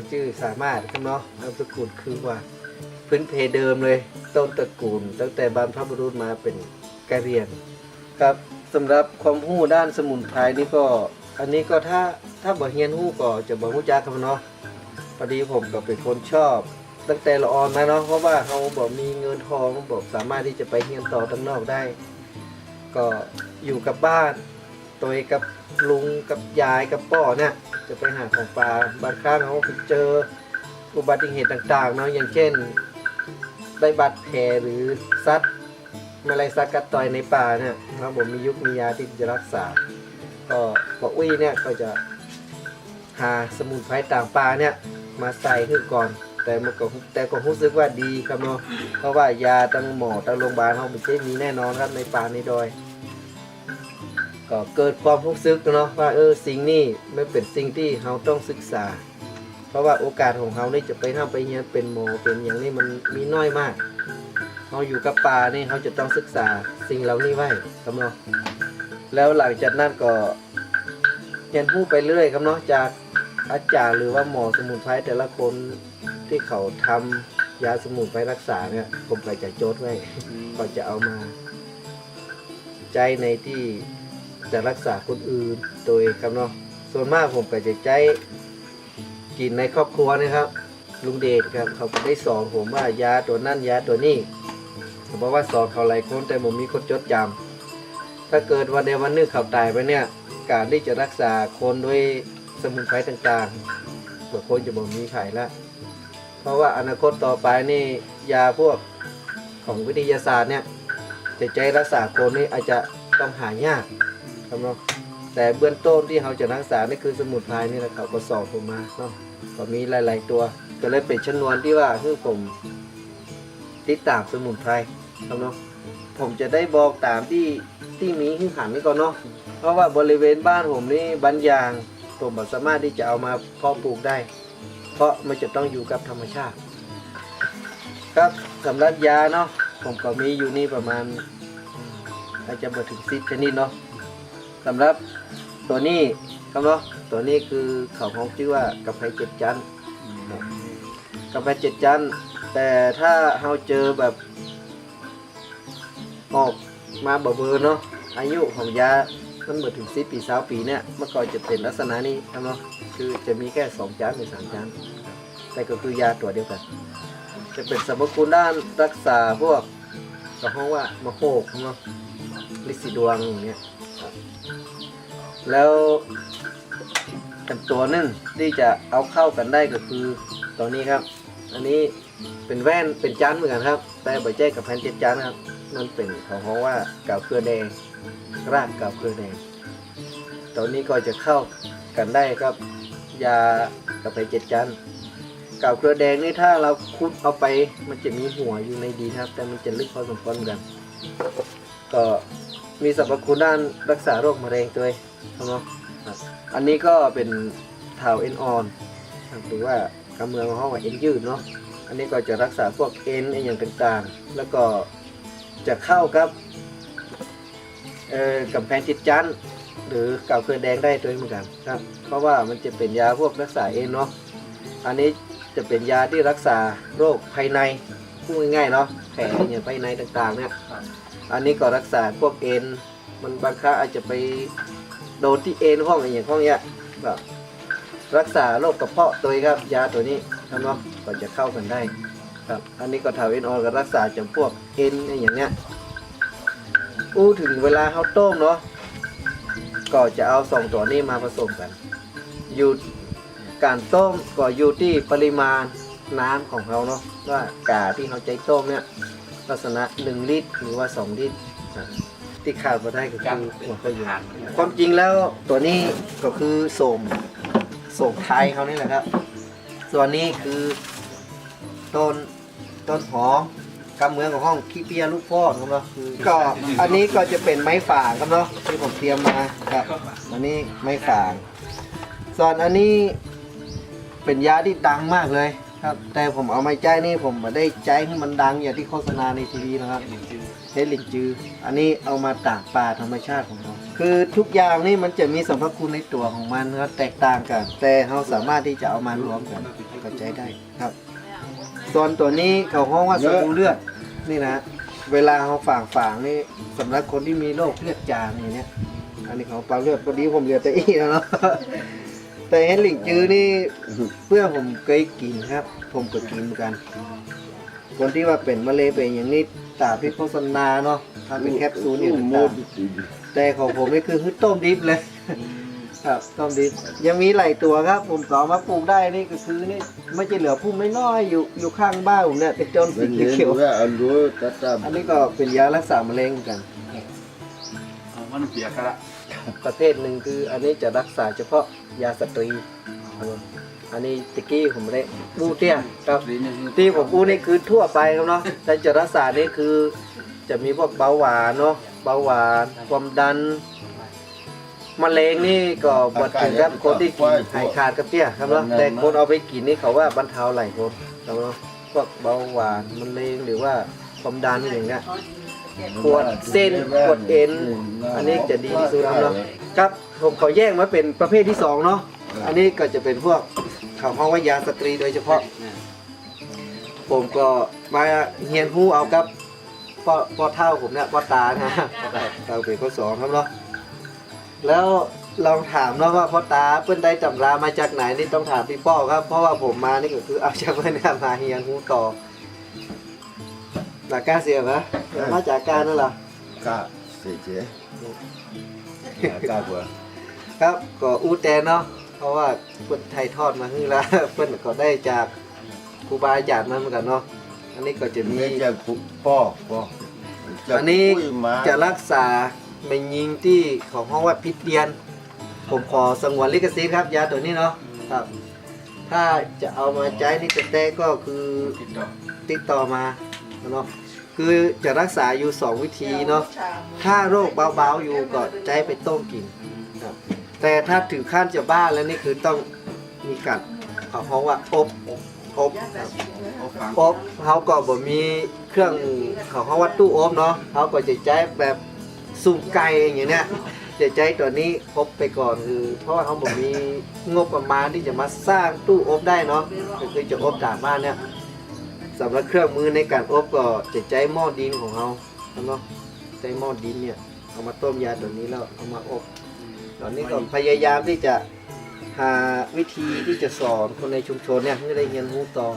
ก็ชื่อสามารถครับเนาะนามสกุลคือว่าพื้นเพเดิมเลยต้นตระกูล ตั้งแต่บรรพบุรุษมาเป็นกะเรียงครับสำหรับความรู้ด้านสมุนไพรนี่ก็ อันนี้ก็ถ้าถ้าบ่เฮียนรู้ก็จะบ่รู้จักครับเนาะพอดีผมก็เป็นคนชอบ ตั้งแต่ละออนมาเนาะเพราะว่าเขาบอกมีเงินทองบอกสามารถที่จะไปเฮียนต่อตั้งนอกได้ ก็อยู่กับบ้าน ตัวเองกับลุงกับยายกับป้อเนี่ยจะไปหาของป่าบางครั้งเขาไปเจออุบัติเหตุต่างๆเนาะอย่างเช่น ได้บาดแผลหรือซัดมาลายซัดกัดต่อยในป่าเนี่ยครับผมมียุคมียาที่จะรักษา ก็ปออุ้ยเนี่ยก็จะหาสมุนไพรต่างป่าเนี่ยมาใส่ขึ้นก่อน แต่มันก็แต่ก็รู้สึกว่าดีครับเนาะเพราะว่ายาตั้งหมอตั้งโรงพยาบาลเขาไม่ใช่มีแน่นอนครับในป่าในดอย ก็เกิดความรู้สึกเนาะว่าเออสิ่งนี้ไม่เป็นสิ่งที่เราต้องศึกษา เพราะว่าโอกาสของเรานี่จะไปทำไปเรียนเป็นหมอเป็นอย่างนี้มันมีน้อยมากเราอยู่กับป่านี่เขาจะต้องศึกษาสิ่งเหล่านี้ไว้ครับเนาะแล้วหลังจากนั้นก็เรียนรู้ไปเรื่อยครับเนาะจากอาจารย์หรือว่าหมอสมุนไพรแต่ละคนที่เขาทำยาสมุนไพรรักษาเนี่ยผมก็จะจดไว้ก็จะเอามา ใจในที่ จะรักษาคนอื่นโดยครับเนาะส่วนมากผมก็จะใจกินในครอบครัวนะครับ ลุงเดชครับเขาก็ได้สอนผมว่ายาตัวนั่นยาตัวนี้ผมบอกว่าสอนเขาหลายคนแต่ผมมีคนจดจำถ้าเกิดวันใดวันหนึ่งเขาตายไปเนี่ยการที่จะรักษาคนด้วยสมุนไพรต่างๆเผื่อคนจะบ่มีไผ่ละเพราะว่าอนาคตต่อไปนี่ยาพวกของวิทยาศาสตร์เนี่ยจะใจรักษาคนนี่อาจจะต้องหายาก ครับเนาะแต่เบื้องต้นที่เขาจะรักษานี่คือสมุนไพรนี่แหละเขาก็สอนผมมาเนาะก็มีหลาย ๆ ตัวก็เลยเป็นชนวนที่ว่าคือผมติดตามสมุนไพรครับเนาะผมจะได้บอกตามที่ที่มีขึ้นหันนี่ก่อนเนาะเพราะว่าบริเวณบ้านผมนี่บางอย่างผมสามารถที่จะเอามาเพาะปลูกได้ เพราะมันจะต้องอยู่กับธรรมชาติ ครับสำหรับยาเนาะผมก็มีอยู่นี่ประมาณอืมอาจจะมาถึงสิบชนิดเนาะ สำหรับตัวนี้ครับเนาะตัวนี้คือเขาของชื่อว่ากาแฟเจ็ดจันทร์กาแฟเจ็ดจันแต่ถ้าเราเจอแบบออกมาเบอเบอร์เนาะอายุของยามันเมื่อถึงสิบปีสาวปีเนี่ยเมื่อก่อนจะเป็นลักษณะนี้ครับเนาะคือจะมีแค่สองจานหรือสามจานแต่ก็คือยาตัวเดียวกัน จะเป็นสรรพคุณด้านรักษาพวกก็ห้องว่ามะโหกเนาะลิซิดวงอย่างเงี้ย แล้วกันตัวหนึงที่จะเอาเข้ากันได้ก็คือตัวนี้ครับ อันนี้เป็นแว่นเป็นจานเหมือนกันครับ แต่ใบแจ้กับแผ่นเจ็ดจานครับ มันเป็นของเขาว่ากาวเครือแดงรากกาวเครือแดงตัวนี้ก็จะเข้ากันได้ครับ ยากาแฟเจ็ดจันกาวเครือแดงนี่ถ้าเราคุดเอาไปมันจะมีหัวอยู่ในดีครับ แต่มันจะลึกพอสมควรกัน ก็ มีสรรพคุณด้านรักษาโรคมะเร็งด้วยครับเนาะอันนี้ก็เป็นเถาเอ็นออนหรือว่ากำเมืองของเขาว่าเอ็นยืดเนาะอันนี้ก็จะรักษาพวกเอ็นอย่างต่างๆ แล้วก็จะเข้ากับเอ่อกำแพงจิตจันทร์หรือเก่าเครือแดงได้ด้วยเหมือนกันครับ เพราะว่ามันจะเป็นยาพวกรักษาเองเนาะอันนี้จะเป็นยาที่รักษาโรคภายในพูดง่ายๆเนาะแผลอย่างภายในต่างๆเนี่ยอันนี้ก็รักษาพวกเอ็น มันบางครั้งอาจจะไปโดนที่เอ็นห้องอะไรอย่างห้องเนี้ยแบบรักษาโรคกระเพาะตัวเองครับ ยาตัวนี้ครับเนาะก็จะเข้ากันได้ครับ อันนี้ก็ทาเวนออนก็รักษาจำพวกเอ็นอะไรอย่างเงี้ยอู้ถึงเวลาเขาต้มเนาะก็จะเอาสองตัวนี้มาผสมกัน อยู่การต้มก็อยู่ที่ปริมาณน้ำของเราเนาะ ว่ากาที่เขาใจต้มเนี่ยลักษณะ1ลิตรหรือว่า2ลิตรอะที่ขาดมาได้ก็คือหัวกระยุนความจริงแล้วตัวนี้ก็คือโสมโสมไทยเขานี่แหละครับ ส่วนนี้คือต้นต้นหอมกำเมืองของห้องขี้เปียลูกพ่อครับเนาะก็อันนี้ก็จะเป็นไม้ฝางครับเนาะที่ผมเตรียมมาครับ อันนี้ไม้ฝาง ส่วนอันนี้เป็นยาที่ดังมากเลย ครับ แต่ผมเอามาใจนี่ผมไม่ได้ใจให้มันดังอย่างที่โฆษณาในทีวีนะครับเฮดลินจือ อันนี้เอามาตากป่าธรรมชาติของเราคือทุกอย่างนี่มันจะมีสรรพคุณในตัวของมันครับแตกต่างกัน แต่เราสามารถที่จะเอามารวมกันเข้าใจได้ครับส่วนตัวนี้เขาห้องว่าสบู่เลือดนี่นะเวลาเราฝางฝางนี่สำหรับคนที่มีโรคเลือดจางอย่างเนี้ยอันนี้ของปลาเลือดพอดีผมเลือดแต่อีแล้วเนาะ แต่เห็นหลิงจื้อนี่เพื่อนผมเคยกินครับ ผมก็กินเหมือนกัน คนที่ว่าเป็นมะเร็งเป็นอย่างนี้ตามที่โฆษณาเนาะทำเป็นแคปซูลเนี่ยโมต่างดๆแต่ของผมนี่คือคือต้มดิบเลยครับต้มดิบยังมีหลายตัวครับ ผมสามารถปลูกได้นี่ก็คือนี่ไม่ใช่เหลือพุ่มน้อยๆอยู่อยู่ข้างบ้านผมเนี่ยเป็นต้นสีเป็นเห็นเขียวว่าอันรู้ตัดตามๆอันนี้ก็เป็นยารักษามะเร็งเหมือนกันมันเปียกกันละ ประเภทหนึ่งคือ อันนี้จะรักษาเฉพาะยาสตรีอันนี้ตะกี้ผมได้ปูเตี้ยครับที่ผมพูดนี่คือทั่วไปครับเนาะแต่จะรักษานี่คือ จะมีพวกเบาหวานเนาะเบาหวานความดันมะเร็งนี่ก็บดถึงครับคนที่กินหายขาดกับเตี้ยครับเนาะแต่คนเอาไปกินนี่เขาว่าบรรเทาไหลายคนครับเนาะพวกเบาหวานมะเร็งหรือว่าความดันอย่างเงี้ย ปวดเส้นปวดเอ็น อันนี้จะดีที่สุดครับเนาะครับผมขอแยกมาเป็นประเภทที่สองเนาะอันนี้ก็จะเป็นพวกเขาห้องว่ายาสตรีโดยเฉพาะ ผมก็มาเฮียนหู้เอากับพ่อพ่อเท่าผมเนี่ยพ่อตานะเราเป็นข้อสองครับเนาะแล้วลองถามเนาะว่าพ่อตาเพิ่นได้ตำรามาจากไหนนี่ต้องถามพี่ป้อครับ เพราะว่าผมมานี่ก็คือเอาจากเพิ่นเนี่ยมาเฮียนหู้ต่อ หลักการเสียไหมมาจากการนั่นเหรอกะเสียเจ๊กะกว่าครับก็อู้แตนเนาะเพราะว่าเพิ่นไทยทอดมาให้แล้วเพิ่นก็ได้จากครูบาอาจารย์มาเหมือนกันเนาะอันนี้ก็จะมีนี่จะพ่อพ่ออันนี้จะรักษาไม่ยิงที่ของห้องว่าพิษเดียน ผมขอสงวนลิขสิทธิ์ครับ ยาตัวนี้เนาะครับ ถ้าจะเอามาใช้นี่จะแต่ก็คือติดต่อมา เนาะคือจะรักษาอยู่สองวิธีเนาะถ้าโรคเบาๆอยู่ก็ใช้ไปต้มกินครับแต่ถ้าถึงขั้นจะบ้าแล้วนี่คือต้องมีการเขาเพราะว่าอบอบครับอบเขาก็บ่มีเครื่องเขาเขาว่าตู้อบเนาะเขาก็จะใช้แบบสุ่มไก่อย่างเนี้ยจะใช้ตัวนี้อบไปก่อนคือ เพราะว่าเขาบ่มีงบประมาณที่จะมาสร้างตู้อบได้เนาะก็คือจะอบตามบ้านเนี่ย สำหรับเครื่องมือในการอบก็จะใช้หม้อดินของเขาเนาะใช้หม้อดินเนี่ยเอามาต้มยาตัวนี้แล้วเอามาอบ ตอนนี้ก็พยายามที่จะหาวิธีที่จะสอนคนในชุมชนเนี่ยให้ได้เรียนรู้ต่อ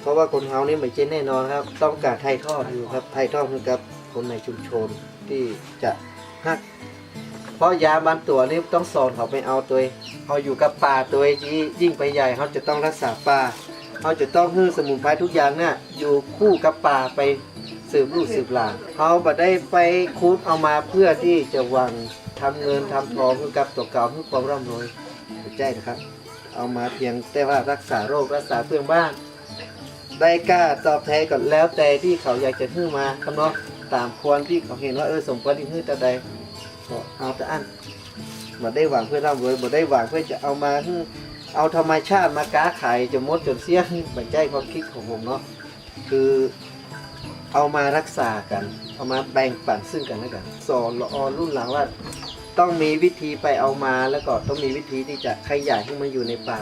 เพราะว่าคนเฮานี่ไม่ใช่แน่นอนครับ ต้องการไถ่ทอดอยู่ครับไถ่ทอดให้กับคนในชุมชนที่จะฮักเพราะยาบางตัวนี่ต้องสอนเขาไปเอาตัวเอาอยู่กับป่าตัวที่ยิ่งไปใหญ่เขาจะต้องรักษาป่า เขาจะต้องฮื้อสมุนไพรทุกอย่างเนี่ยอยู่คู่กับป่าไปสืบลูกสืบหลานเขาบ่ได้ไปคูดเอามาเพื่อที่จะหวังทำเงินทำทองกับตัวเก่าเพื่อความร่ำรวยใช่นะครับ เอามาเพียงแต่ว่ารักษาโรครักษาเพื่อนบ้านได้กล้าตอบแทนก่อนแล้วแต่ที่เขาอยากจะฮื้อมาครับเนาะตามควรที่เขาเห็นว่าเออสมควรที่ฮื้อแต่ใดก็เอาแต่อันมาได้หวังเพื่อร่ำรวยมาได้หวังเพื่อจะเอามาฮื้อ เอาธรรมชาติมาก้าขายจะมดจนเสี้ยงบันใจความคิดของผมเนาะคือเอามารักษากัน เอามาแบ่งปันซึ่งกันและกันสอนละออรุ่นหลังว่า ต้องมีวิธีไปเอามาแล้วก็ต้องมีวิธีที่จะขยายให้มันอยู่ในป่า